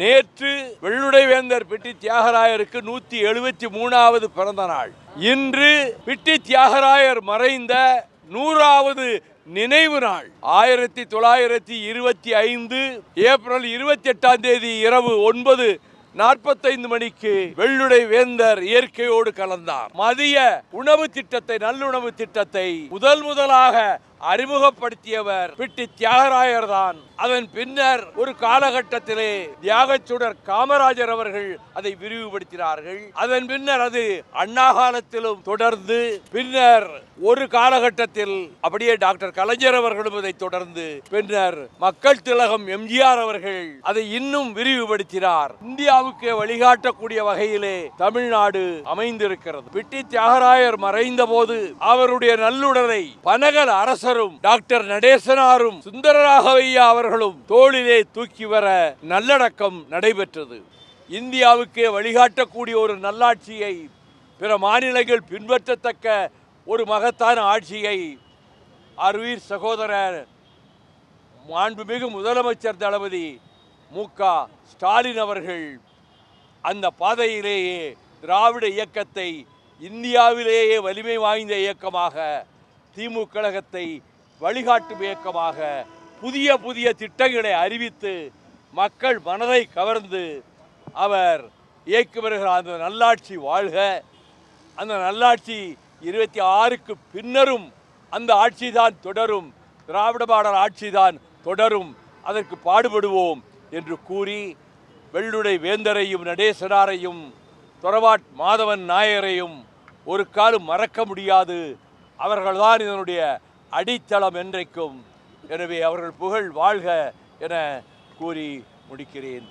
நேற்று வெள்ளுடை வேந்தர் பிட்டி தியாகராயருக்கு நூத்தி எழுபத்தி மூணாவது பிறந்த நாள். இன்று பிட்டி தியாகராயர் மறைந்த நூறாவது நினைவு நாள். ஆயிரத்தி தொள்ளாயிரத்தி இருபத்தி ஐந்து ஏப்ரல் இருபத்தி எட்டாம் தேதி இரவு ஒன்பது நாற்பத்தைந்து மணிக்கு வெள்ளுடை வேந்தர் இயற்கையோடு கலந்தார். மதிய உணவு திட்டத்தை நல்லுணவு திட்டத்தை முதல் முதலாக அறிமுகப்படுத்தியவர் பிட்டி தியாகராயர் தான். அதன் பின்னர் ஒரு காலகட்டத்திலே தியாகச்சுடர் காமராஜர் அவர்கள் அதை விரிவுபடுத்தினார்கள். அதன் பின்னர் அது அண்ணா காலத்திலும் தொடர்ந்து பின்னர் ஒரு காலகட்டத்தில் அப்படியே டாக்டர் கலைஞர் அவர்களும் இதை தொடர்ந்து பின்னர் மக்கள் திலகம் எம்ஜிஆர் அவர்கள் அதை இன்னும் விரிவுபடுத்தினார். இந்தியாவுக்கு வழிகாட்டக்கூடிய வகையிலே தமிழ்நாடு அமைந்திருக்கிறது. பிட்டி தியாகராயர் மறைந்த போது அவருடைய நல்லுடலை பனகல் அரசரும் டாக்டர் நடேசனாரும் சுந்தரராகவையா அவர்களும் தோளிலே தூக்கி வர நல்லடக்கம் நடைபெற்றது. இந்தியாவுக்கே வழிகாட்டக்கூடிய ஒரு நல்லாட்சியை பிற மாநிலங்கள் பின்பற்றத்தக்க ஒரு மகத்தான ஆட்சியை அருவீர் சகோதரர் மாண்புமிகு முதலமைச்சர் தளபதி மு. ஸ்டாலின் அவர்கள் அந்த பாதையிலேயே திராவிட இயக்கத்தை இந்தியாவிலேயே வலிமை வாய்ந்த இயக்கமாக திமுக கழகத்தை வழிகாட்டும் இயக்கமாக புதிய புதிய திட்டங்களை அறிவித்து மக்கள் மனதை கவர்ந்து அவர் இயக்கி வருகிற அந்த நல்லாட்சி வாழ்க. அந்த நல்லாட்சி இருபத்தி ஆறுக்கு பின்னரும் அந்த ஆட்சிதான் தொடரும். திராவிட மாடல் ஆட்சிதான் தொடரும். அதற்கு பாடுபடுவோம் என்று கூறி வெள்ளுடை வேந்தரையும் நடேசனாரையும் தொரவாட் மாதவன் நாயரையும் ஒரு காலம் மறக்க முடியாது. அவர்கள்தான் இதனுடைய அடித்தளம் என்றைக்கும். எனவே அவர்கள் புகழ் வாழ்க என கூறி முடிக்கிறேன்.